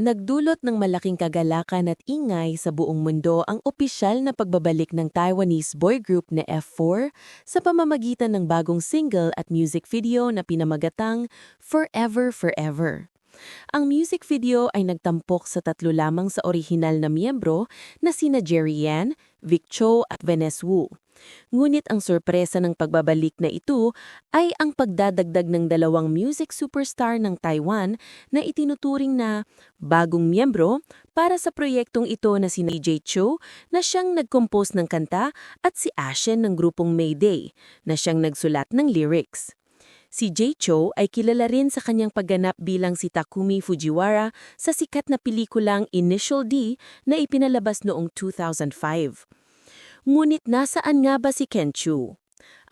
Nagdulot ng malaking kagalakan at ingay sa buong mundo ang opisyal na pagbabalik ng Taiwanese boy group na F4 sa pamamagitan ng bagong single at music video na pinamagatang Forever Forever. Ang music video ay nagtampok sa tatlo lamang sa orihinal na miyembro na sina Jerry Yan, Vic Cho at Vanessa Wu. Ngunit ang sorpresa ng pagbabalik na ito ay ang pagdadagdag ng dalawang music superstar ng Taiwan na itinuturing na bagong miyembro para sa proyektong ito na si DJ Cho na siyang nag-compose ng kanta at si Ashen ng grupong Mayday na siyang nagsulat ng lyrics. Si Jay Cho ay kilala rin sa kanyang pagganap bilang si Takumi Fujiwara sa sikat na pelikulang Initial D na ipinalabas noong 2005. Ngunit nasaan nga ba si Ken Chu?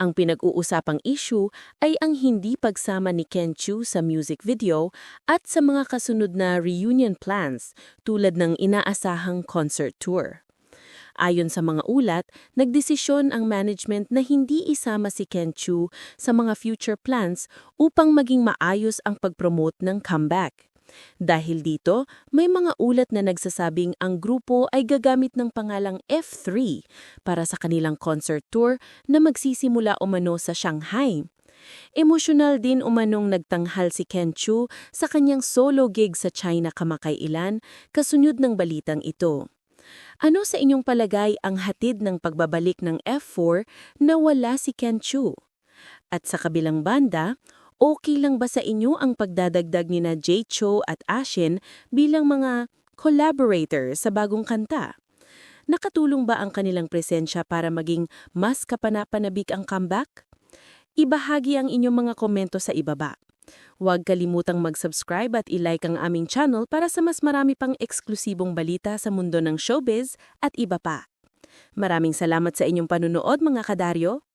Ang pinag-uusapang issue ay ang hindi pagsama ni Ken Chu sa music video at sa mga kasunod na reunion plans tulad ng inaasahang concert tour. Ayon sa mga ulat, nagdesisyon ang management na hindi isama si Ken Chu sa mga future plans upang maging maayos ang pag-promote ng comeback. Dahil dito, may mga ulat na nagsasabing ang grupo ay gagamit ng pangalang F3 para sa kanilang concert tour na magsisimula umano sa Shanghai. Emosyonal din umanong nagtanghal si Ken Chu sa kanyang solo gig sa China kamakailan kasunod ng balitang ito. Ano sa inyong palagay ang hatid ng pagbabalik ng F4 na wala si Ken Chu? At sa kabilang banda, Okay lang ba sa inyo ang pagdadagdag ni na Jay Cho at Ashin bilang mga collaborator sa bagong kanta? Nakatulong ba ang kanilang presensya para maging mas kapanapanabik ang comeback? Ibahagi ang inyong mga komento sa ibaba. Huwag kalimutang mag-subscribe at ilike ang aming channel para sa mas marami pang eksklusibong balita sa mundo ng showbiz at iba pa. Maraming salamat sa inyong panunood mga kadaryo.